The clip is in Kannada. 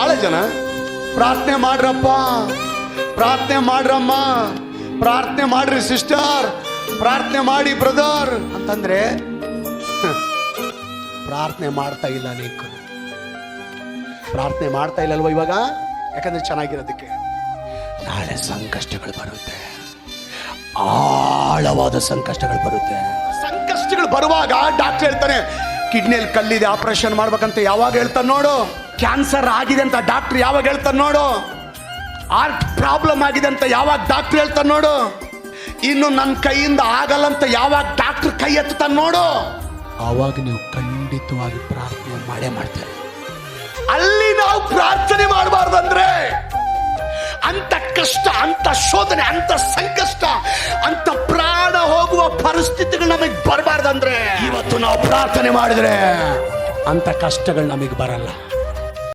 ಬಹಳ ಜನ? ಪ್ರಾರ್ಥನೆ ಮಾಡ್ರಪ್ಪ. ಪ್ರಾರ್ಥನೆ ಮಾಡ್ರಮ್ಮ. ಪ್ರಾರ್ಥನೆ ಮಾಡ್ರಿ ಸಿಸ್ಟರ್. ಪ್ರಾರ್ಥನೆ ಮಾಡಿ ಬ್ರದರ್. ಅಂತಂದ್ರೆ ಪ್ರಾರ್ಥನೆ ಮಾಡ್ತಾ ಇಲ್ಲ ಅನೇಕರು. ಪ್ರಾರ್ಥನೆ ಮಾಡ್ತಾ ಇಲ್ಲಲ್ವ ಇವಾಗ? ಯಾಕಂದ್ರೆ ಚೆನ್ನಾಗಿರೋದಕ್ಕೆ. ನಾಳೆ ಸಂಕಷ್ಟಗಳು ಬರುತ್ತೆ. ಆಳವಾದ ಸಂಕಷ್ಟಗಳು ಬರುತ್ತೆ. ಸಂಕಷ್ಟಗಳು ಬರುವಾಗ ಡಾಕ್ಟರ್ ಹೇಳ್ತಾನೆ, ಕಿಡ್ನಿಯಲ್ಲಿ ಕಲ್ಲಿದೆ, ಆಪರೇಷನ್ ಮಾಡ್ಬೇಕಂತ ಯಾವಾಗ ಹೇಳ್ತಾನೆ ನೋಡು. ಕ್ಯಾನ್ಸರ್ ಆಗಿದೆ ಅಂತ ಡಾಕ್ಟರ್ ಯಾವಾಗ ಹೇಳ್ತಾನೆ ನೋಡು. ಆರ್ಟ್ ಪ್ರಾಬ್ಲಮ್ ಆಗಿದೆ ಅಂತ ಯಾವಾಗ ಡಾಕ್ಟರ್ ಹೇಳ್ತಾನೆ ನೋಡು. ಇನ್ನು ನನ್ನ ಕೈಯಿಂದ ಆಗಲ್ಲ ಅಂತ ಯಾವಾಗ ಡಾಕ್ಟರ್ ಕೈ ಎತ್ತಾನೆ ನೋಡು. ಆವಾಗ ನೀವು ಖಂಡಿತವಾಗಿ ಪ್ರಾರ್ಥನೆ ಮಾಡೇ ಮಾಡ್ತಾರೆ. ಅಲ್ಲಿ ನಾವು ಪ್ರಾರ್ಥನೆ ಮಾಡಬಾರ್ದಂದ್ರೆ ಅಂತ ಕಷ್ಟ ಅಂತ ಶೋಧನೆ ಅಂತ ಸಂಕಷ್ಟ ಅಂತ ಪ್ರಾಣ ಹೋಗುವ ಪರಿಸ್ಥಿತಿಗಳು ನಮಗೆ ಬರಬಾರ್ದಂದ್ರೆ ಇವತ್ತು ನಾವು ಪ್ರಾರ್ಥನೆ ಮಾಡಿದ್ರೆ ಅಂತ ಕಷ್ಟಗಳು ನಮಗೆ ಬರಲ್ಲ.